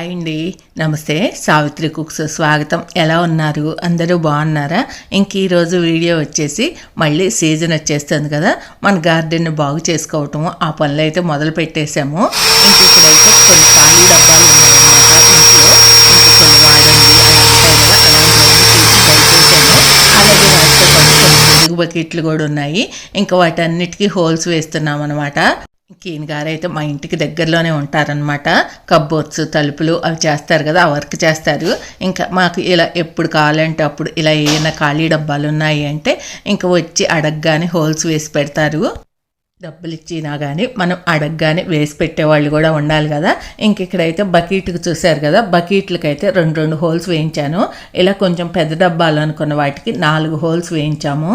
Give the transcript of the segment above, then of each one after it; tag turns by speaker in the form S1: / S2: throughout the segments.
S1: Hi అండి. నమస్తే. Savitri cooks స్వాగతం. ఎలా ఉన్నారు? అందరూ బాగున్నారా? ఇంక ఈరోజు వీడియో వచ్చేసి మళ్ళీ సీజన్ వచ్చేస్తుంది కదా. మన గార్డెన్ బాగు చేసుకోవటం ఆ పనులు అయితే మొదలు పెట్టేశాము. ఇంక ఇక్కడైతే కొన్ని ఖాళీ డబ్బాలు ఉన్నాయన్నమాట ఇంట్లో ఇంక కొన్ని వాడని అలాంటివి అయితే కదా అలాగే వాటితో పాటు కొన్ని బకెట్లు కూడా ఉన్నాయి. ఇంకా వాటన్నిటికీ హోల్స్ వేస్తున్నాం అనమాట ఈయన గారు అయితే మా ఇంటికి దగ్గరలోనే ఉంటారనమాట కబ్బోర్డ్స్ తలుపులు అవి చేస్తారు కదా ఆ వర్క్ చేస్తారు. ఇంకా మాకు ఇలా ఎప్పుడు కావాలంటే అప్పుడు ఇలా ఏమైనా ఖాళీ డబ్బాలు ఉన్నాయి అంటే ఇంకా వచ్చి అడగగానే హోల్స్ వేసి పెడతారు. డబ్బులు ఇచ్చినా కానీ మనం అడగగానే వేసి పెట్టేవాళ్ళు కూడా ఉండాలి కదా. ఇంక ఇక్కడైతే బకెట్కి చూశారు కదా బకెట్లకి అయితే రెండు రెండు హోల్స్ వేయించాను. ఇలా కొంచెం పెద్ద డబ్బాలు అనుకున్న వాటికి నాలుగు హోల్స్ వేయించాము.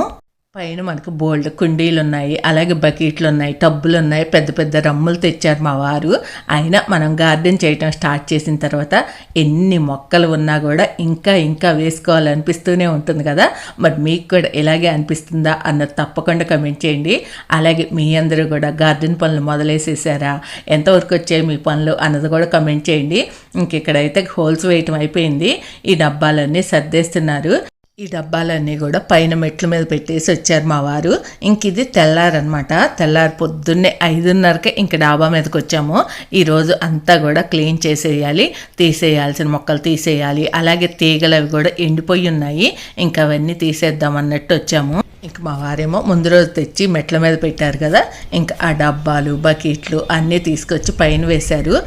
S1: పైన మనకు బోల్డ్ కుండీలు ఉన్నాయి అలాగే బకెట్లు ఉన్నాయి టబ్బులు ఉన్నాయి పెద్ద పెద్ద రమ్ములు తెచ్చారు మా వారు. అయినా మనం గార్డెన్ చేయటం స్టార్ట్ చేసిన తర్వాత ఎన్ని మొక్కలు ఉన్నా కూడా ఇంకా ఇంకా వేసుకోవాలనిపిస్తూనే ఉంటుంది కదా. మరి మీకు కూడా ఇలాగే అనిపిస్తుందా అన్నది తప్పకుండా కమెంట్ చేయండి. అలాగే మీ అందరూ కూడా గార్డెన్ పనులు మొదలేసేసారా? ఎంతవరకు వచ్చాయి మీ పనులు అన్నది కూడా కమెంట్ చేయండి. ఇంక ఇక్కడైతే హోల్స్ వేయటం అయిపోయింది. ఈ డబ్బాలన్నీ సర్దేస్తున్నారు. ఈ డబ్బాలన్నీ కూడా పైన మెట్ల మీద పెట్టేసి వచ్చారు మా వారు. ఇంక ఇది తెల్లారనమాట తెల్లారి పొద్దున్నే ఐదున్నరకే ఇంక డాబా మీదకి వచ్చాము. ఈరోజు అంతా కూడా క్లీన్ చేసేయాలి తీసేయాల్సిన మొక్కలు తీసేయాలి. అలాగే తీగలు అవి కూడా ఎండిపోయి ఉన్నాయి. ఇంకా అవన్నీ తీసేద్దాం అన్నట్టు వచ్చాము. ఇంక మా వారేమో ముందు రోజు తెచ్చి మెట్ల మీద పెట్టారు కదా. ఇంకా ఆ డబ్బాలు బకెట్లు అన్నీ తీసుకొచ్చి పైన వేశారు.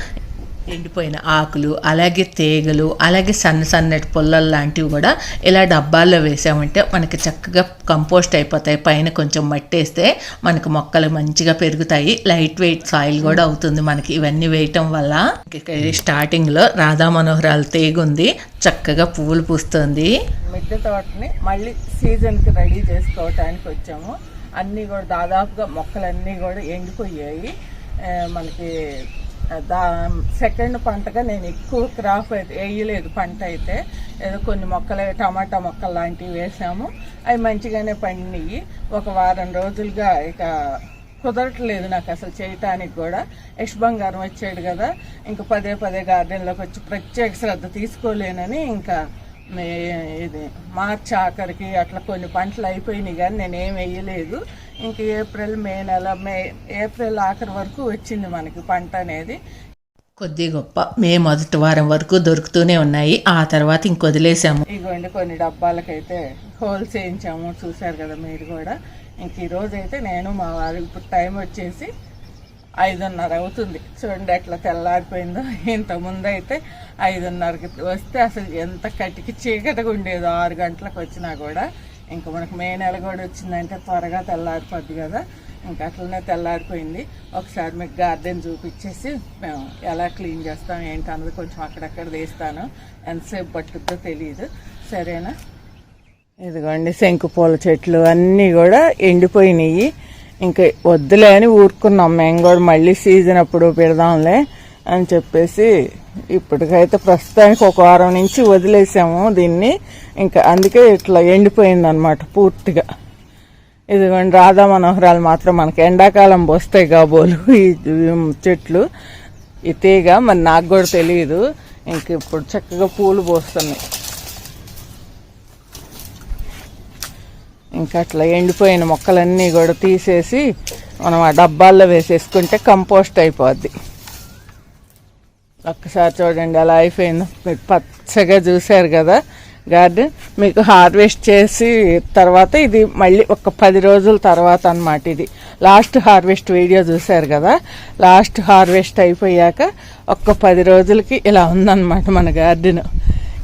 S1: ఎండిపోయిన ఆకులు అలాగే తీగలు అలాగే సన్న సన్నటి పుల్లలు లాంటివి కూడా ఇలా డబ్బాల్లో వేసామంటే మనకి చక్కగా కంపోస్ట్ అయిపోతాయి. పైన కొంచెం మట్టేస్తే మనకు మొక్కలు మంచిగా పెరుగుతాయి. లైట్ వెయిట్ సాయిల్ కూడా అవుతుంది మనకి. ఇవన్నీ వేయటం వల్ల స్టార్టింగ్లో రాధా మనోహరాలు తీగ ఉంది. చక్కగా పువ్వులు పూస్తుంది.
S2: మిద్దె తోటని మళ్ళీ సీజన్కి రెడీ చేసుకోవటానికి వచ్చాము. అన్నీ కూడా దాదాపుగా మొక్కలన్నీ కూడా ఎండిపోయాయి. మనకి దా సెకండ్ పంటగా నేను ఎక్కువ క్రాప్ అయితే వేయలేదు పంట అయితే. ఏదో కొన్ని మొక్కలు టమాటా మొక్కలు లాంటివి వేసాము. అవి మంచిగానే పండినాయి. ఒక వారం రోజులుగా ఇక కుదరట్లేదు నాకు అసలు చేయటానికి కూడా. యష్ బంగారం వచ్చాడు కదా. ఇంకా పదే పదే గార్డెన్లోకి వచ్చి ప్రత్యేక శ్రద్ధ తీసుకోలేనని ఇంకా ఇది మార్చి ఆఖరికి అట్లా కొన్ని పంటలు అయిపోయినాయి కానీ నేను ఏం వేయలేదు. ఇంక ఏప్రిల్ మే నెల మే ఏప్రిల్ ఆఖరి వరకు వచ్చింది మనకి పంట అనేది.
S1: కొద్ది గొప్ప మే మొదటి వారం వరకు దొరుకుతూనే ఉన్నాయి. ఆ తర్వాత ఇంక వదిలేసాము.
S2: ఇగోండి కొన్ని డబ్బాలకైతే హోల్స్ వేయించాము చూశారు కదా మీరు కూడా. ఇంక ఈరోజు అయితే నేను మా వారు ఇప్పుడు టైం వచ్చేసి ఐదున్నర అవుతుంది. చూడండి ఎట్లా తెల్లారిపోయిందో. ఇంత అయితే ఐదున్నరకి వస్తే అసలు ఎంత కటికి చీకటిగా ఉండేదో ఆరు గంటలకు వచ్చినా కూడా. ఇంకా మనకు మే నెల కూడా వచ్చిందంటే త్వరగా తెల్లారిపోద్ది కదా. ఇంకా అట్లనే తెల్లారిపోయింది. ఒకసారి మీకు గార్డెన్ చూపించేసి మేము ఎలా క్లీన్ చేస్తాం ఏంటి అన్నది కొంచెం అక్కడక్కడ తీస్తాను. ఎంతసేపు పట్టుద్దో తెలియదు సరేనా? ఇదిగోండి శంకు పూల చెట్లు అన్నీ కూడా ఎండిపోయినాయి. ఇంకా వద్దులే అని ఊరుకున్నాం. మేము కూడా మళ్ళీ సీజన్ అప్పుడు పెడదాంలే అని చెప్పేసి ఇప్పటికైతే ప్రస్తుతానికి ఒక వారం నుంచి వదిలేసాము దీన్ని. ఇంకా అందుకే ఇట్లా ఎండిపోయింది అనమాట పూర్తిగా. ఇదిగోండి రాధా మనోహరాలు మాత్రం మనకి ఎండాకాలం పోస్తాయి కాబోలు ఈ చెట్లు. ఈ తీగ మరి నాకు కూడా తెలియదు ఇంక ఇప్పుడు చక్కగా పూలు పోస్తున్నాయి. ఇంకా అట్లా ఎండిపోయిన మొక్కలన్నీ కూడా తీసేసి మనం ఆ డబ్బాల్లో వేసేసుకుంటే కంపోస్ట్ అయిపోద్ది. ఒక్కసారి చూడండి అలా అయిపోయిందో. మీరు పచ్చగా చూశారు కదా గార్డెన్. మీకు హార్వెస్ట్ చేసి తర్వాత ఇది మళ్ళీ ఒక పది రోజుల తర్వాత అన్నమాట ఇది. లాస్ట్ హార్వెస్ట్ వీడియో చూశారు కదా? లాస్ట్ హార్వెస్ట్ అయిపోయాక ఒక్క పది రోజులకి ఇలా ఉందన్నమాట మన గార్డెన్.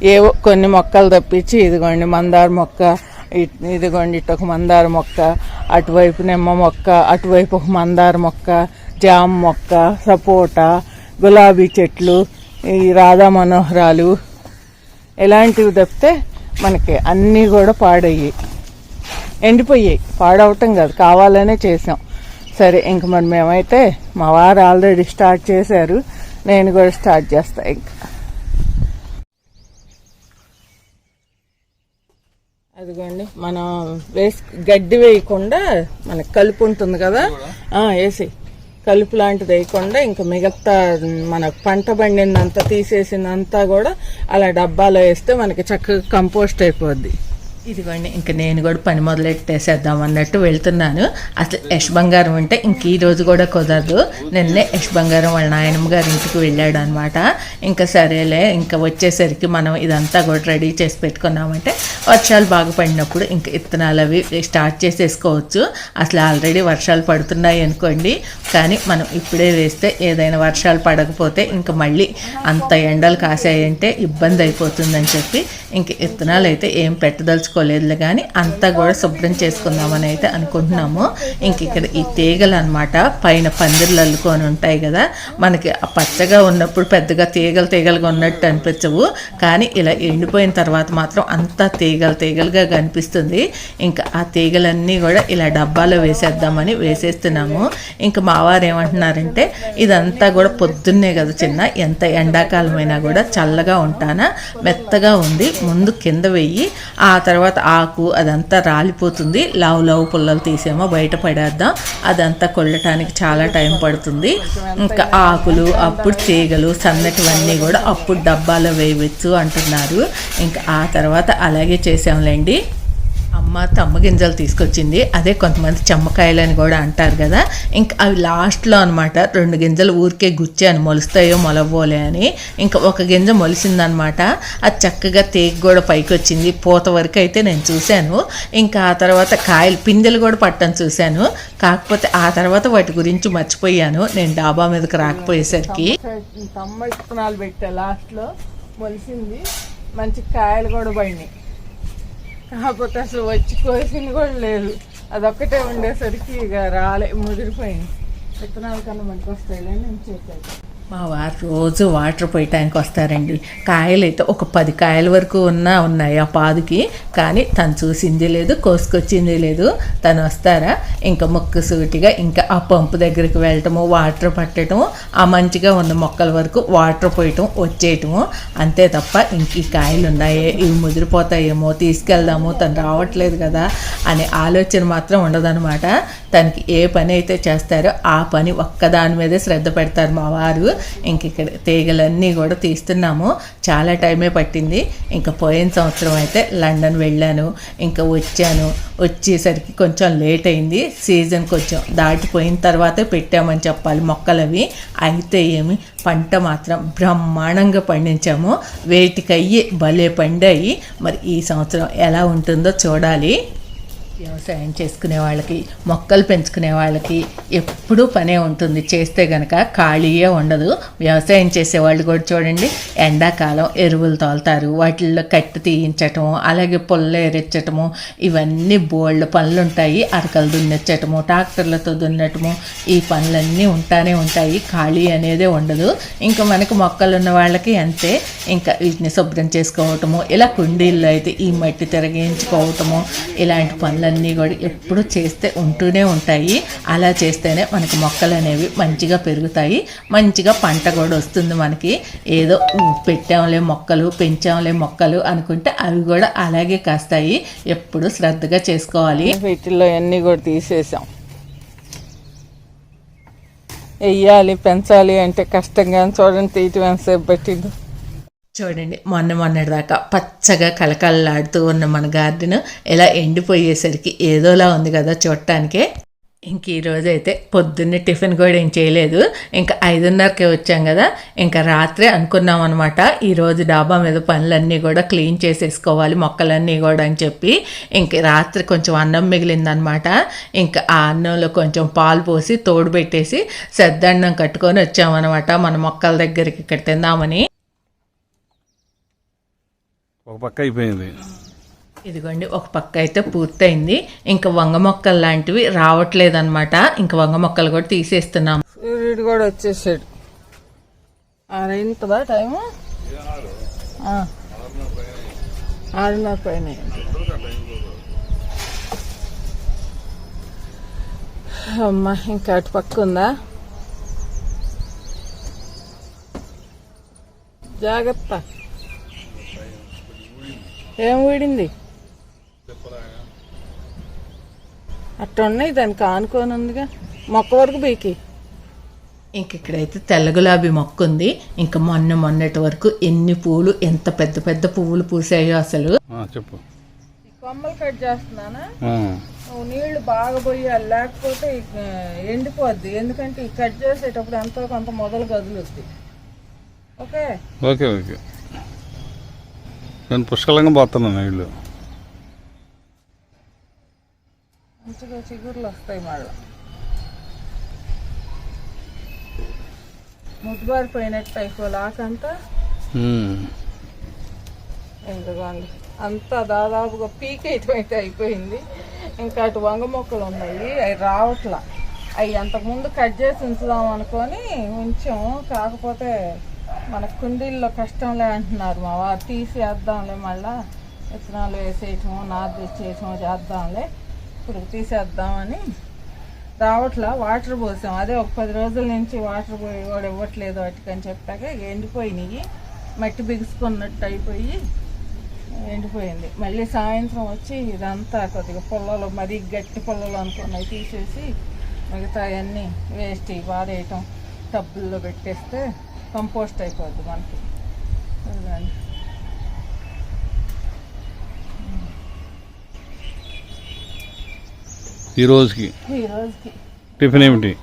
S2: ఏవో కొన్ని మొక్కలు తప్పించి ఇదిగోండి మందార మొక్క ఇదిగోండి ఇటు ఒక మందార మొక్క అటువైపు నిమ్మ మొక్క అటువైపు ఒక మందార మొక్క జామ మొక్క సపోటా గులాబీ చెట్లు ఈ రాధా మనోహరాలు ఇలాంటివి తప్పితే మనకి అన్నీ కూడా పాడయ్యాయి. ఎండిపోయాయి. పాడవటం కాదు కావాలనే చేసాం. సరే ఇంక మరి మేమైతే మా వారు ఆల్రెడీ స్టార్ట్ చేశారు. నేను కూడా స్టార్ట్ చేస్తా ఇంక. అదిగోండి మనం వేసి గడ్డి వేయకుండా మనకి కలుపు ఉంటుంది కదా? వేసి. కలుపు లాంటిది వేయకుండా ఇంకా మిగతా మన పంట పండిందంతా తీసేసిందంతా కూడా అలా డబ్బాలో వేస్తే మనకి చక్కగా కంపోస్ట్ అయిపోద్ది.
S1: ఇదిగోండి ఇంక నేను కూడా పని మొదలెట్టేసేద్దాం అన్నట్టు వెళ్తున్నాను. అసలు యశ్ బంగారం అంటే ఇంక ఈ రోజు కూడా కుదరదు. నిన్నే యశ్ బంగారం వాళ్ళ నాయనమ్మ గారి ఇంటికి వెళ్ళాడు అనమాట ఇంకా సరేలే ఇంకా వచ్చేసరికి మనం ఇదంతా కూడా రెడీ చేసి పెట్టుకున్నామంటే వర్షాలు బాగా పడినప్పుడు ఇంకా ఇత్తనాలు అవి స్టార్ట్ చేసేసుకోవచ్చు. అసలు ఆల్రెడీ వర్షాలు పడుతున్నాయి అనుకోండి. కానీ మనం ఇప్పుడే వేస్తే ఏదైనా వర్షాలు పడకపోతే ఇంకా మళ్ళీ అంత ఎండలు కాసాయంటే ఇబ్బంది అయిపోతుందని చెప్పి ఇంక ఇత్తనాలు అయితే ఏం పెట్టదలుచుకో పెట్టదలుచుకోలేదులే కానీ అంతా కూడా శుభ్రం చేసుకుందామని అయితే అనుకుంటున్నాము. ఇంక ఇక్కడ ఈ తీగలు అనమాట పైన పందిర్లు అల్లుకొని ఉంటాయి కదా మనకి ఆ పచ్చగా ఉన్నప్పుడు పెద్దగా తీగలు తీగలుగా ఉన్నట్టు అనిపించవు. కానీ ఇలా ఎండిపోయిన తర్వాత మాత్రం అంతా తీగలు తీగలుగా కనిపిస్తుంది. ఇంకా ఆ తీగలన్నీ కూడా ఇలా డబ్బాలో వేసేద్దామని వేసేస్తున్నాము. ఇంకా మావారు ఏమంటున్నారంటే ఇదంతా కూడా పొద్దున్నే కదా చిన్న ఎంత ఎండాకాలమైనా కూడా చల్లగా ఉంటానా మెత్తగా ఉంది ముందు కింద వెయ్యి ఆ తర్వాత తర్వాత ఆకు అదంతా రాలిపోతుంది. లావు లావు పుల్లలు తీసేమో బయట పడేద్దాం. అదంతా కొల్లటానికి చాలా టైం పడుతుంది. ఇంకా ఆకులు అప్పుడు తీగలు సన్నటివన్నీ కూడా అప్పుడు డబ్బాలో వేయవచ్చు అంటున్నారు. ఇంకా ఆ తర్వాత అలాగే చేసాంలేండి అమ్మ తమ్మ గింజలు తీసుకొచ్చింది. అదే కొంతమంది చెమ్మకాయలు అని కూడా అంటారు కదా. ఇంకా అవి లాస్ట్లో అనమాట రెండు గింజలు ఊరికే గుచ్చాను మొలుస్తాయో మొలవోలే అని ఇంకా ఒక గింజ మొలిసిందనమాట అది చక్కగా తేగ కూడా పైకి వచ్చింది పూత వరకు అయితే నేను చూశాను. ఇంకా ఆ తర్వాత కాయలు పిందెలు కూడా పట్టడం చూశాను. కాకపోతే ఆ తర్వాత వాటి గురించి మర్చిపోయాను. నేను డాబా మీదకి రాకపోయేసరికి.
S2: తమ్మ విత్తనాలు పెట్టా లాస్ట్లో. మొలిసింది. మంచి కాయలు కూడా పడినాయి. కాకపోతే అసలు వచ్చి కోసింది కూడా లేదు. అదొక్కటే ఉండేసరికి ఇక రాలే ముదిరిపోయింది. విత్తనాల కన్నా మనకి వస్తాయిలే నేను చెప్పాను.
S1: మా వారు రోజు వాటర్ పోయటానికి వస్తారండి. కాయలు అయితే ఒక పది కాయల వరకు ఉన్నా ఉన్నాయి ఆ పాదుకి. కానీ తను చూసింది లేదు కోసుకొచ్చింది లేదు. తను వస్తారా? ఇంకా మొక్క సూటిగా ఇంకా ఆ పంపు దగ్గరికి వెళ్ళటము వాటర్ పట్టడము ఆ మంచిగా ఉన్న మొక్కల వరకు వాటర్ పోయటం వచ్చేయటము. అంతే తప్ప ఇంక ఈ కాయలు ఉన్నాయి ఇవి ముదిరిపోతాయేమో తీసుకెళ్దాము తను రావట్లేదు కదా అనే ఆలోచన మాత్రం ఉండదన్నమాట. తనకి ఏ పని అయితే చేస్తారో ఆ పని ఒక్కదాని మీదే శ్రద్ధ పెడతారు మా వారు. ఇంక ఇక్కడ తీగలన్నీ కూడా తీస్తున్నాము. చాలా టైమే పట్టింది. ఇంకా పోయిన సంవత్సరం అయితే లండన్ వెళ్ళాను. ఇంకా వచ్చాను. వచ్చేసరికి కొంచెం లేట్ అయింది. సీజన్ కొంచెం దాటిపోయిన తర్వాతే పెట్టామని చెప్పాలి మొక్కలవి. అయితే ఏమి పంట మాత్రం బ్రహ్మాండంగా పండించాము. వేటికయ్యి భలే పండాయి. మరి ఈ సంవత్సరం ఎలా ఉంటుందో చూడాలి. వ్యవసాయం చేసుకునే వాళ్ళకి మొక్కలు పెంచుకునే వాళ్ళకి ఎప్పుడూ పనే ఉంటుంది. చేస్తే గనక ఖాళీయే ఉండదు. వ్యవసాయం చేసే వాళ్ళు కూడా చూడండి ఎండాకాలం ఎరువులు తోలుతారు. వాటిల్లో కట్టి తీయించటము అలాగే పొల్ల ఎరెచ్చటము ఇవన్నీ బోల్డ్ పనులు ఉంటాయి. అరకలు దున్నెచ్చటము ట్రాక్టర్లతో దున్నటము ఈ పనులన్నీ ఉంటానే ఉంటాయి. ఖాళీ అనేదే ఉండదు. ఇంకా మనకు మొక్కలు ఉన్న వాళ్ళకి అంతే. ఇంకా వీటిని శుభ్రం చేసుకోవటము ఇలా కుండీల్లో అయితే ఈ మట్టి తిరగించుకోవటము ఇలాంటి పనులు పనులన్నీ కూడా ఎప్పుడు చేస్తే ఉంటూనే ఉంటాయి. అలా చేస్తేనే మనకి మొక్కలు అనేవి మంచిగా పెరుగుతాయి. మంచిగా పంట కూడా వస్తుంది మనకి. ఏదో పెట్టాంలే మొక్కలు పెంచాంలే మొక్కలు అనుకుంటే అవి కూడా అలాగే కాస్తాయి. ఎప్పుడు శ్రద్ధగా చేసుకోవాలి.
S2: వీటిల్లో అన్నీ కూడా తీసేసాం. వెయ్యాలి పెంచాలి అంటే కష్టంగా చూడండి తీయటం ఎంతసేపు పట్టింది.
S1: చూడండి మొన్న మొన్నటిదాకా పచ్చగా కలకలలాడుతూ ఉన్న మన గార్డెన్ ఎలా ఎండిపోయేసరికి ఏదోలా ఉంది కదా చూడటానికే. ఇంక ఈరోజు అయితే పొద్దున్నే టిఫిన్ కూడా ఏం చేయలేదు. ఇంకా ఐదున్నరకే వచ్చాం కదా ఇంకా రాత్రే అనుకున్నాం అనమాట ఈరోజు డాబా మీద పనులన్నీ కూడా క్లీన్ చేసేసుకోవాలి మొక్కలన్నీ కూడా అని చెప్పి. ఇంక రాత్రి కొంచెం అన్నం మిగిలిందనమాట ఇంకా ఆ అన్నంలో కొంచెం పాలు పోసి తోడు పెట్టేసి సద్దన్నం కట్టుకొని వచ్చామన్నమాట మన మొక్కల దగ్గరికి ఇక్కడ తిందామని.
S3: ఒక పక్క అయిపోయింది.
S1: ఇదిగోండి ఒక పక్క అయితే పూర్తయింది. ఇంకా వంగ మొక్కలు లాంటివి రావట్లేదు అనమాట ఇంకా వంగ మొక్కలు కూడా తీసేస్తున్నాం.
S2: సూర్యుడు కూడా వచ్చేసాడు. ఆరైందా టైము? ఆ. ఆరున్నర పైన. అమ్మా ఇంకా అటు పక్క ఉందా? జాగ్రత్త. ఏం ఊడింది అట్ట ఉన్నాయి దానికి ఆనుకొని ఉందిగా మొక్క వరకు బీకి
S1: ఇంక ఇక్కడైతే తెల్ల గులాబీ మొక్క ఉంది. ఇంకా మొన్న మొన్నటి వరకు ఎన్ని పువ్వులు ఎంత పెద్ద పెద్ద పువ్వులు పూసాయో అసలు.
S3: ఆ, చెప్పు.
S2: ఈ కొమ్మలు కట్ చేస్తున్నానా? నీళ్ళు బాగా పోయాలి. లేకపోతే ఎండిపోద్ది. ఎందుకంటే ఈ కట్ చేసేటప్పుడు ఎంతో కొంత మొదలు కదులుద్ది. ఓకే?
S3: Okay okay. నేను పుష్కలంగా పోతున్నాను నీళ్ళు.
S2: మంచిగా చిగుర్లు వస్తాయి మళ్ళీ. ముద్దుబారిపోయినట్టు అయిపోయి ఆకంతా
S3: ఉమ్.
S2: ఎందుకండి అంతా దాదాపుగా పీకేయటం అయితే అయిపోయింది. ఇంకా అటు వంగ మొక్కలు ఉన్నాయి అవి రావట్లా. అవి అంతకుముందు కట్ చేసి ఉంచుదాం అనుకొని ఉంచాం కాకపోతే మన కుండీల్లో కష్టంలే అంటున్నారు మా వారు. తీసేద్దాంలే మళ్ళా. విత్తనాలు వేసేయటము నాది తెచ్చేయటము చేద్దాంలే. ఇప్పుడు తీసేద్దామని రావట్లా. వాటర్ పోసాం. అదే ఒక పది రోజుల నుంచి వాటర్ పోయి కూడా ఇవ్వట్లేదు వాటికి అని చెప్పాక ఎండిపోయినాయి. మట్టి బిగుసుకున్నట్టు అయిపోయి ఎండిపోయింది. మళ్ళీ సాయంత్రం వచ్చి ఇదంతా కొద్దిగా పొల్లలు మరీ గట్టి పొల్లలు అనుకున్నాయి. తీసేసి మిగతా అన్నీ వేస్ట్ పారేయటం. టబ్బుల్లో పెట్టేస్తే కంపోస్ట్ అయిపోద్ది మనకి
S3: ఈ రోజుకి?
S2: ఈ రోజుకి.
S3: టిఫిన్ ఏమిటి?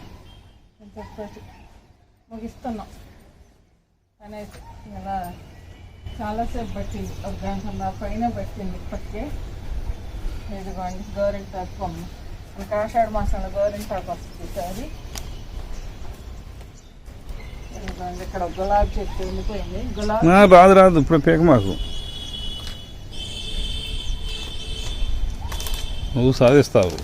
S2: ముగిస్తున్నాం. అనేది ఇలా చాలాసేపు పట్టింది. ఒక గంట పైన పట్టింది ఇప్పటికే. ఇదిగోండి గోరింటాకు కొమ్మ. ఇంకా ఆషాఢ మాసంలో గోరింటాకు వస్తుంది ఈసారి. ఇక్కడ గులాబీ చెట్టు ఎండిపోయింది. గులాబీ
S3: ఆ, రాదు రాదు ఇప్పుడు పీక మాకు. నువ్వు సాధిస్తావు.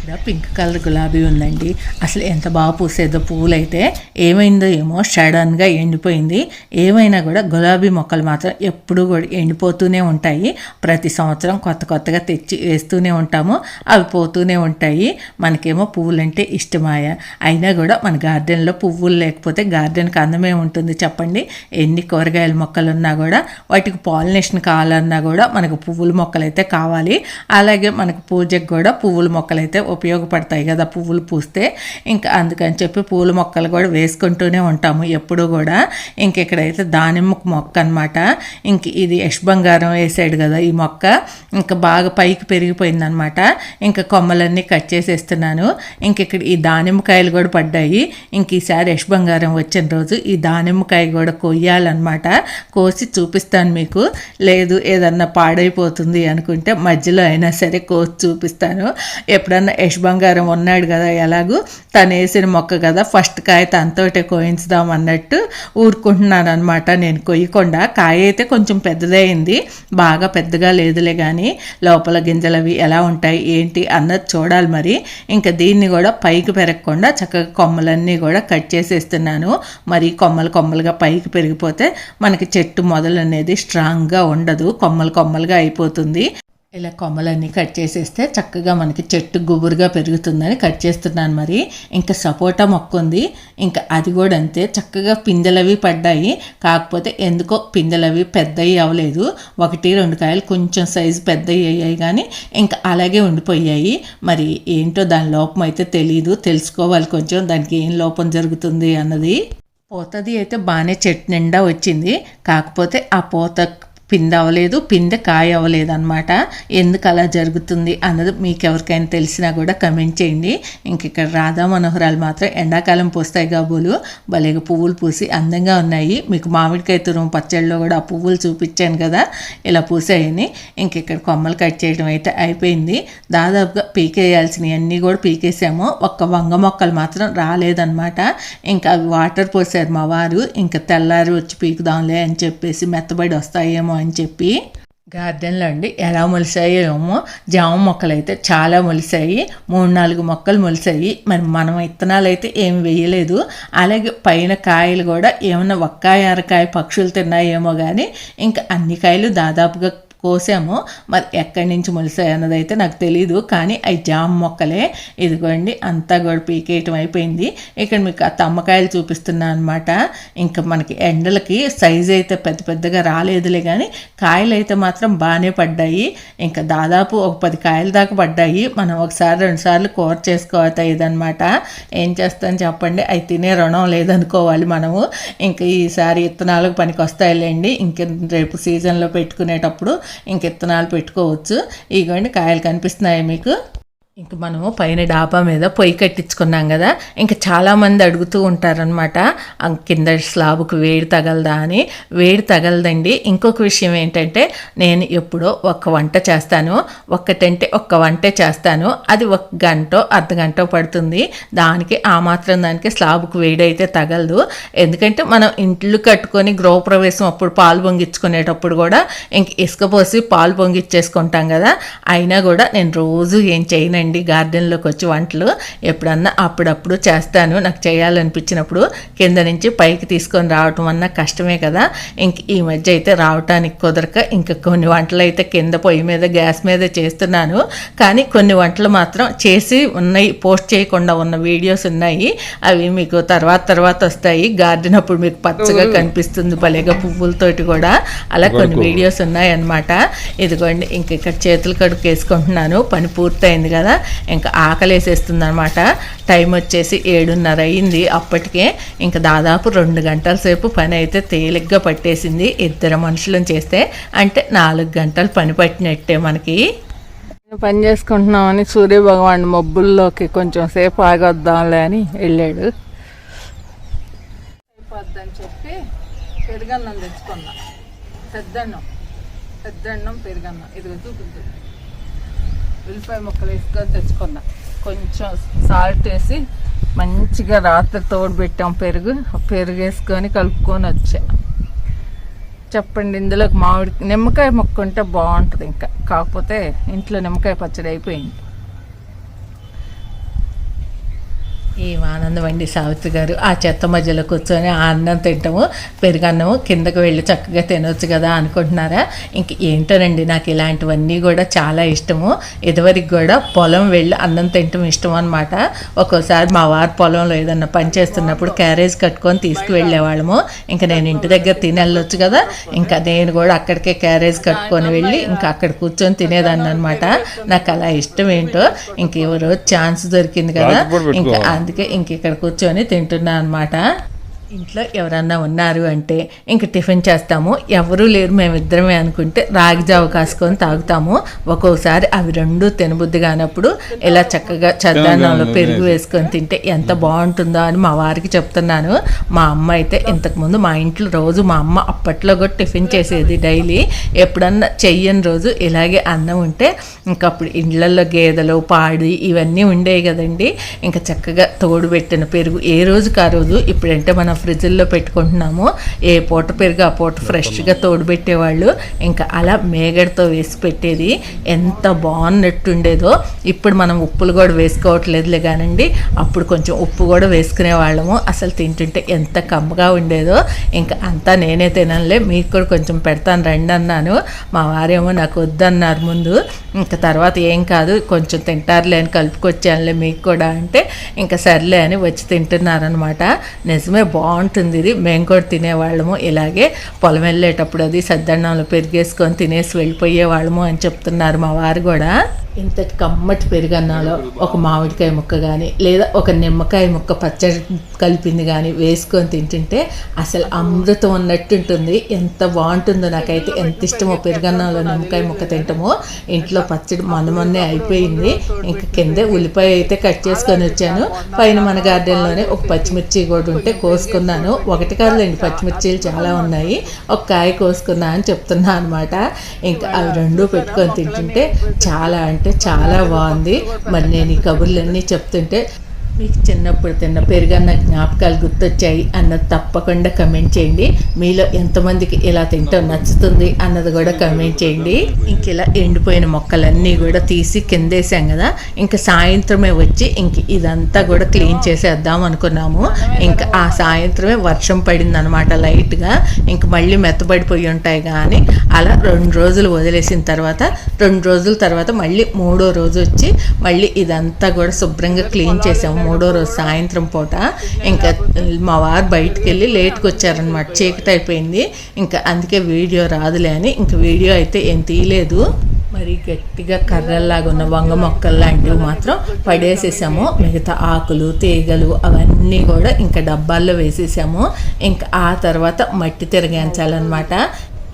S1: ఇక్కడ పింక్ కలర్ గులాబీ ఉందండి. అసలు ఎంత బాగా పూసేదో పువ్వులు అయితే ఏమైందో ఏమో సడన్గా ఎండిపోయింది. ఏమైనా కూడా గులాబీ మొక్కలు మాత్రం ఎప్పుడూ కూడా ఎండిపోతూనే ఉంటాయి. ప్రతి సంవత్సరం కొత్త కొత్తగా తెచ్చి వేస్తూనే ఉంటాము. అవి పోతూనే ఉంటాయి. మనకేమో పువ్వులు అంటే ఇష్టమాయ. అయినా కూడా మన గార్డెన్లో పువ్వులు లేకపోతే గార్డెన్కి అందమే ఉంటుంది చెప్పండి. ఎన్ని కూరగాయల మొక్కలు ఉన్నా కూడా వాటికి పాలినేషన్ కావాలన్నా కూడా మనకు పువ్వుల మొక్కలు అయితే కావాలి. అలాగే మనకు పూజకు కూడా పువ్వుల మొక్కలు అయితే ఉపయోగపడతాయి కదా పువ్వులు పూస్తే. ఇంకా అందుకని చెప్పి పూల మొక్కలు కూడా వేసుకుంటూనే ఉంటాము ఎప్పుడు కూడా. ఇంక ఇక్కడైతే దానిమ్మ మొక్క అనమాట ఇంక ఇది యష్ బంగారం వేసాడు కదా ఈ మొక్క. ఇంకా బాగా పైకి పెరిగిపోయింది అనమాట ఇంకా కొమ్మలన్నీ కట్ చేసేస్తున్నాను. ఇంక ఇక్కడ ఈ దానిమ్మకాయలు కూడా పడ్డాయి. ఇంక ఈసారి యష్ బంగారం వచ్చిన రోజు ఈ దానిమ్మకాయ కూడా కొయ్యాలన్నమాట. కోసి చూపిస్తాను మీకు. లేదు ఏదన్నా పాడైపోతుంది అనుకుంటే మధ్యలో అయినా సరే కోసి చూపిస్తాను. ఎప్పుడన్నా యష్ బంగారం ఉన్నాడు కదా ఎలాగూ? తను వేసిన మొక్క కదా ఫస్ట్ కాయ తనతోటే కోయించుదాం అన్నట్టు ఊరుకుంటున్నాను అనమాట నేను కొయ్యకుండా కాయ అయితే కొంచెం పెద్దదైంది బాగా పెద్దగా లేదులే కానీ లోపల గింజలు అవి ఎలా ఉంటాయి ఏంటి అన్నది చూడాలి మరి. ఇంకా దీన్ని కూడా పైకి పెరగకుండా చక్కగా కొమ్మలన్నీ కూడా కట్ చేసేస్తున్నాను. మరి కొమ్మలు కొమ్మలుగా పైకి పెరిగిపోతే మనకి చెట్టు మొదలు అనేది స్ట్రాంగ్గా ఉండదు కొమ్మలు కొమ్మలుగా అయిపోతుంది. ఇలా కొమ్మలన్నీ కట్ చేసేస్తే చక్కగా మనకి చెట్టు గుబురుగా పెరుగుతుందని కట్ చేస్తున్నాను మరి. ఇంకా సపోటా మొక్క ఉంది. ఇంకా అది కూడా అంతే చక్కగా పిందెలవి పడ్డాయి. కాకపోతే ఎందుకో పిందెలవి పెద్దవి అవ్వలేదు. ఒకటి రెండు కాయలు కొంచెం సైజు పెద్దవి అయ్యాయి కానీ ఇంకా అలాగే ఉండిపోయాయి. మరి ఏంటో దాని లోపం అయితే తెలియదు తెలుసుకోవాలి కొంచెం దానికి ఏం లోపం జరుగుతుంది అన్నది. పోతది అయితే బాగానే చెట్టు నిండా వచ్చింది. కాకపోతే ఆ పోత పిండి అవ్వలేదు పిందె కాయ అవ్వలేదు అనమాట ఎందుకు అలా జరుగుతుంది అన్నది మీకు ఎవరికైనా తెలిసినా కూడా కమెంట్ చేయండి. ఇంక ఇక్కడ రాధా మనోహరాలు మాత్రం ఎండాకాలం పూస్తాయి కాబోలు భలేగా పువ్వులు పూసి అందంగా ఉన్నాయి. మీకు మామిడికాయ తురం పచ్చళ్ళలో కూడా ఆ పువ్వులు చూపించాను కదా. ఇలా పూసాయని. ఇంక ఇక్కడ కొమ్మలు కట్ చేయడం అయితే అయిపోయింది. దాదాపుగా పీకేయాల్సినవి అన్నీ కూడా పీకేసాము. ఒక్క వంగ మొక్కలు మాత్రం రాలేదన్నమాట. ఇంకా అవి వాటర్ పోసారు మా వారు. ఇంకా తెల్లారి వచ్చి పీకుదాంలే అని చెప్పేసి మెత్తబడి వస్తాయేమో అని చెప్పి గార్డెన్లో అండి ఎలా మొలిసాయో ఏమో జామ మొక్కలు అయితే చాలా మొలిసాయి మూడు నాలుగు మొక్కలు మొలిసాయి. మరి మనం విత్తనాలు అయితే ఏం వేయలేదు. అలాగే పైన కాయలు కూడా ఏమైనా ఒక్కాయ అరకాయ పక్షులు తిన్నాయేమో కానీ ఇంకా అన్ని కాయలు దాదాపుగా కోసాము. మరి ఎక్కడి నుంచి మొలిసాయి అన్నది అయితే నాకు తెలియదు కానీ అవి జామ మొక్కలే ఇదిగోండి అంతా కూడా పీకేయటం అయిపోయింది. ఇక్కడ మీకు ఆ తమ్మకాయలు చూపిస్తున్నాను అనమాట ఇంకా మనకి ఎండలకి సైజ్ అయితే పెద్ద పెద్దగా రాలేదులే కానీ కాయలు అయితే మాత్రం బాగానే పడ్డాయి. ఇంకా దాదాపు ఒక పది కాయల దాకా పడ్డాయి. మనం ఒకసారి రెండుసార్లు కూర చేసుకోవాలి ఇదనమాట ఏం చేస్తాను చెప్పండి. అవి తినే రుణం లేదనుకోవాలి మనము. ఇంకా ఈసారి విత్తనాలకు పనికి వస్తాయిలేండి ఇంక రేపు సీజన్లో పెట్టుకునేటప్పుడు ఇంక ఇత్తనాలు పెట్టుకోవచ్చు. ఇగోండి కాయలు కనిపిస్తున్నాయి మీకు. ఇంక మనము పైన డాబా మీద పొయ్యి కట్టించుకున్నాం కదా ఇంకా చాలామంది అడుగుతూ ఉంటారనమాట కింద స్లాబుకు వేడి తగలదా? అని. వేడి తగలదండి. ఇంకొక విషయం ఏంటంటే నేను ఎప్పుడో ఒక వంట చేస్తాను ఒక్కటంటే ఒక్క వంటే చేస్తాను అది ఒక గంట అర్ధ గంట పడుతుంది. దానికి ఆ మాత్రం దానికి స్లాబుకు వేడి అయితే తగలదు. ఎందుకంటే మనం ఇంట్లో కట్టుకొని గృహప్రవేశం అప్పుడు పాలు పొంగించుకునేటప్పుడు కూడా ఇంక ఇసుక పోసి పాలు పొంగిచ్చేసుకుంటాం కదా అయినా కూడా నేను రోజు ఏం చేయనండి. గార్డెన్లోకి వచ్చి వంటలు ఎప్పుడన్నా అప్పుడప్పుడు చేస్తాను. నాకు చేయాలనిపించినప్పుడు కింద నుంచి పైకి తీసుకొని రావటం అన్న కష్టమే కదా. ఇంక ఈ మధ్య అయితే రావటానికి కుదరక ఇంకా కొన్ని వంటలు అయితే కింద పొయ్యి మీద గ్యాస్ మీద చేస్తున్నాను. కానీ కొన్ని వంటలు మాత్రం చేసి ఉన్నాయి పోస్ట్ చేయకుండా ఉన్న వీడియోస్ ఉన్నాయి. అవి మీకు తర్వాత తర్వాత వస్తాయి. గార్డెన్ అప్పుడు మీకు పచ్చగా కనిపిస్తుంది భలేగా పువ్వులతోటి కూడా. అలా కొన్ని వీడియోస్ ఉన్నాయన్నమాట. ఇదిగోండి ఇంక ఇక్కడ చేతులు కడుపు వేసుకుంటున్నాను పని పూర్తయింది కదా. ఇంకా ఆకలి వేసేస్తుంది అనమాట టైం వచ్చేసి ఏడున్నర అయింది అప్పటికే. ఇంకా దాదాపు రెండు గంటల సేపు పని అయితే తేలిగ్గా పట్టేసింది ఇద్దరు మనుషులను చేస్తే. అంటే నాలుగు గంటలు పని పట్టినట్టే మనకి.
S2: పని చేసుకుంటున్నామని సూర్య భగవాన్ మబ్బుల్లోకి కొంచెం సేపు ఆగొద్దాంలే అని వెళ్ళాడు. అయిపోద్దని చెప్పి పెరుగన్నం తెచ్చుకున్నా. పెద్దన్నం. పెద్దన్నం పెరుగన్నం. ఇదిగో చూపించు. ఉల్లిపాయ ముక్కలు వేసుకొని తెచ్చుకున్నా. కొంచెం సాల్ట్ వేసి మంచిగా రాత్రి తోడు పెట్టాం పెరుగు. పెరుగు వేసుకొని కలుపుకొని వచ్చా. చెప్పండి ఇందులోకి మామిడి నిమ్మకాయ ముక్క ఉంటే బాగుంటుంది ఇంకా. కాకపోతే ఇంట్లో నిమ్మకాయ పచ్చడి అయిపోయింది.
S1: ఏం ఆనందం అండి సావిత్రి గారు. ఆ చెత్త మధ్యలో కూర్చొని ఆ అన్నం తింటాము పెరుగన్నము కిందకు వెళ్ళి చక్కగా తినొచ్చు కదా అనుకుంటున్నారా? ఇంక ఏంటోనండి నాకు ఇలాంటివన్నీ కూడా చాలా ఇష్టము. ఇదివరకు కూడా పొలం వెళ్ళి అన్నం తింటాం ఇష్టం అనమాట ఒక్కోసారి మా వారి పొలంలో ఏదన్నా పని చేస్తున్నప్పుడు క్యారేజ్ కట్టుకొని తీసుకువెళ్ళేవాళ్ళము. ఇంకా నేను ఇంటి దగ్గర తినెళ్ళొచ్చు కదా. ఇంకా నేను కూడా అక్కడికే క్యారేజ్ కట్టుకొని వెళ్ళి ఇంకా అక్కడ కూర్చొని తినేదాన్ని అనమాట నాకు అలా ఇష్టం ఏంటో ఇంక ఎవరో ఛాన్స్ దొరికింది కదా. ఇంకా అందుకే ఇంక ఇక్కడ కూర్చొని తింటున్నా అనమాట ఇంట్లో ఎవరన్నా ఉన్నారు అంటే ఇంక టిఫిన్ చేస్తాము. ఎవరూ లేరు మేమిద్దరమే అనుకుంటే రాగి జావ కాసుకొని తాగుతాము. ఒక్కోసారి అవి రెండు తినబుద్ధి కానప్పుడు ఇలా చక్కగా చద్దన్నంలో పెరుగు వేసుకొని తింటే ఎంత బాగుంటుందో అని మా వారికి చెప్తున్నాను. మా అమ్మ అయితే ఇంతకుముందు మా ఇంట్లో రోజు మా అమ్మ అప్పట్లో కూడా టిఫిన్ చేసేది డైలీ. ఎప్పుడన్నా చెయ్యని రోజు ఇలాగే అన్నం ఉంటే ఇంకా అప్పుడు ఇండ్లలో గేదెలు పాడి ఇవన్నీ ఉండేవి కదండి. ఇంకా చక్కగా తోడు పెట్టిన పెరుగు ఏ రోజుకి ఆ రోజు ఇప్పుడంటే మనం ఫ్రిడ్జ్లో పెట్టుకుంటున్నాము. ఏ పూట పెరుగు ఆ పూట ఫ్రెష్గా తోడు పెట్టేవాళ్ళు ఇంకా అలా మేగడతో వేసి పెట్టేది. ఎంత బాగున్నట్టుండేదో. ఇప్పుడు మనం ఉప్పులు కూడా వేసుకోవట్లేదులే కానండి. అప్పుడు కొంచెం ఉప్పు కూడా వేసుకునే వాళ్ళము అసలు తింటుంటే ఎంత కమ్మగా ఉండేదో. ఇంకా అంతా నేనే తినలే మీకు కూడా కొంచెం పెడతాను రండి అన్నాను. మా వారేమో నాకు వద్దన్నారు ముందు. ఇంకా తర్వాత ఏం కాదు కొంచెం తింటారులే అని కలుపుకొచ్చానులే మీకు కూడా అంటే. ఇంకా సర్లే అని వచ్చి తింటున్నారనమాట నిజమే బాగుంటుంది ఇది. మేము కూడా తినేవాళ్ళము. ఇలాగే పొలం వెళ్ళేటప్పుడు అది సద్దన్నంలో పెరిగేసుకొని తినేసి వెళ్ళిపోయే వాళ్ళము అని చెప్తున్నారు మా వారు కూడా. ఇంతటి కమ్మటి పెరుగన్నాలో ఒక మామిడికాయ ముక్క కానీ లేదా ఒక నిమ్మకాయ ముక్క పచ్చడి కలిపింది కానీ వేసుకొని తింటుంటే అసలు అమృతం ఉన్నట్టు ఉంటుంది. ఎంత బాగుంటుందో నాకైతే ఎంత ఇష్టమో పెరుగన్నంలో నిమ్మకాయ ముక్క తింటామో. ఇంట్లో పచ్చడి మొన్న మొన్నే అయిపోయింది. ఇంకా కిందే ఉల్లిపాయ అయితే కట్ చేసుకొని వచ్చాను. పైన మన గార్డెన్లోనే ఒక పచ్చిమిర్చి కూడా ఉంటే కోసుకున్నాను. ఒకటి కాదు రెండు పచ్చిమిర్చీలు చాలా ఉన్నాయి. ఒక కాయ కోసుకున్నా అని చెప్తున్నా అనమాట ఇంకా అవి రెండు పెట్టుకొని తింటుంటే చాలా అంటే చాలా బాగుంది. మరి నేను ఈ కబుర్లన్నీ చెప్తుంటే మీకు చిన్నప్పుడు తిన్న పెరుగన్న జ్ఞాపకాలు గుర్తొచ్చాయి అన్నది తప్పకుండా కమెంట్ చేయండి. మీలో ఎంతమందికి ఇలా తింటాం నచ్చుతుంది అన్నది కూడా కమెంట్ చేయండి. ఇంక ఇలా ఎండిపోయిన మొక్కలన్నీ కూడా తీసి కిందేసాం కదా. ఇంకా సాయంత్రమే వచ్చి ఇంక ఇదంతా కూడా క్లీన్ చేసేద్దాం అనుకున్నాము. ఇంకా ఆ సాయంత్రమే వర్షం పడింది అనమాట లైట్గా. ఇంక మళ్ళీ మెత్తబడిపోయి ఉంటాయి కానీ అలా రెండు రోజులు వదిలేసిన తర్వాత రెండు రోజుల తర్వాత మళ్ళీ మూడో రోజు వచ్చి మళ్ళీ ఇదంతా కూడా శుభ్రంగా క్లీన్ చేసాము. మూడో రోజు సాయంత్రం పూట ఇంకా మా వారు బయటికి వెళ్ళి లేట్కి వచ్చారనమాట చీకటి అయిపోయింది. ఇంకా అందుకే వీడియో రాదులే అని ఇంక వీడియో అయితే ఏం తీయలేదు. మరి గట్టిగా కర్రల్లాగా ఉన్న వంగ మొక్కలు లాంటివి మాత్రం పడేసేసాము. మిగతా ఆకులు తీగలు అవన్నీ కూడా ఇంకా డబ్బాల్లో వేసేసాము. ఇంకా ఆ తర్వాత మట్టి తిరగాంచాలన్నమాట.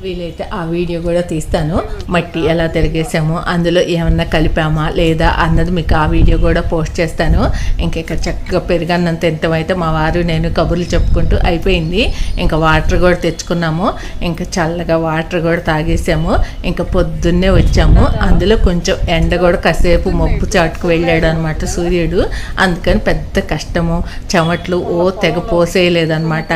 S1: వీలైతే ఆ వీడియో కూడా తీస్తాను. మట్టి ఎలా తిరిగేసాము అందులో ఏమన్నా కలిపామా లేదా అన్నది మీకు ఆ వీడియో కూడా పోస్ట్ చేస్తాను. ఇంకా ఇక్కడ చక్కగా పెరిగన్నంత ఎంతమైతే మా వారు నేను కబుర్లు చెప్పుకుంటూ అయిపోయింది. ఇంకా వాటర్ కూడా తెచ్చుకున్నాము. ఇంకా చల్లగా వాటర్ కూడా తాగేసాము. ఇంకా పొద్దున్నే వచ్చాము. అందులో కొంచెం ఎండ కూడా కాసేపు మబ్బు చాటుకు వెళ్ళాడు అనమాట సూర్యుడు. అందుకని పెద్ద కష్టము. చెమట్లు ఓ తెగ పోసేయలేదన్నమాట.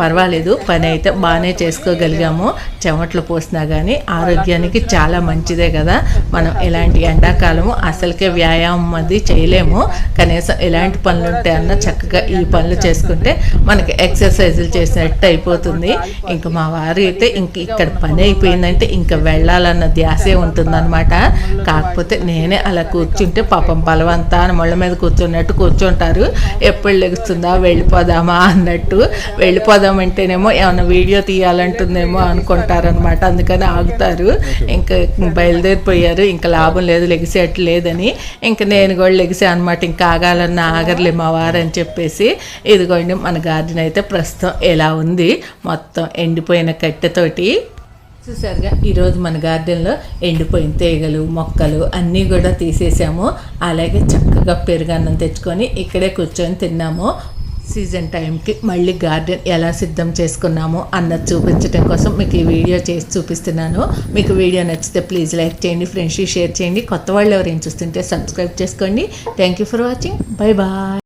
S1: పర్వాలేదు. పని అయితే బాగానే చేసుకోగలిగాము. చెమట్లు పోసినా కానీ ఆరోగ్యానికి చాలా మంచిదే కదా. మనం ఎలాంటి ఎండాకాలము అసలుకే వ్యాయామం అది చేయలేము. కనీసం ఎలాంటి పనులు ఉంటే అన్న చక్కగా ఈ పనులు చేసుకుంటే మనకి ఎక్సర్సైజులు చేసినట్టు అయిపోతుంది. ఇంకా మా వారు అయితే ఇంక ఇక్కడ పని అయిపోయిందంటే ఇంకా వెళ్ళాలన్న ధ్యాసే ఉంటుందన్నమాట. కాకపోతే నేనే అలా కూర్చుంటే పాపం బలవంతా అని మొళ్ళ మీద కూర్చున్నట్టు కూర్చుంటారు. ఎప్పుడు లెగుస్తుందా వెళ్ళిపోదామా అన్నట్టు. వెళ్ళిపోదామంటేనేమో ఏమైనా వీడియో తీయాలంటుందేమో అనుకుంటారనమాట అందుకని ఆగుతారు. ఇంకా బయలుదేరిపోయారు. ఇంకా లాభం లేదు లెగిసేట్లు లేదని. ఇంకా నేను కూడా లెగిసా అనమాట ఇంకా ఆగాలన్న ఆగర్లే మా వారు అని చెప్పేసి ఇదిగోండి మన గార్డెన్ అయితే ప్రస్తుతం ఎలా ఉంది. మొత్తం ఎండిపోయిన కట్టెతోటి చూసారుగా ఈరోజు మన గార్డెన్లో ఎండిపోయిన తీగలు మొక్కలు అన్నీ కూడా తీసేసాము. అలాగే చక్కగా పెరుగన్నం తెచ్చుకొని ఇక్కడే కూర్చొని తిన్నాము. సీజన్ టైంకి మళ్ళీ గార్డెన్ ఎలా సిద్ధం చేసుకున్నాము అన్నది చూపించడం కోసం మీకు ఈ వీడియో చేసి చూపిస్తున్నాను. మీకు వీడియో నచ్చితే ప్లీజ్ లైక్ చేయండి ఫ్రెండ్స్కి షేర్ చేయండి. కొత్త వాళ్ళు ఎవరైనా చూస్తుంటే సబ్స్క్రైబ్ చేసుకోండి. Thank you for watching bye bye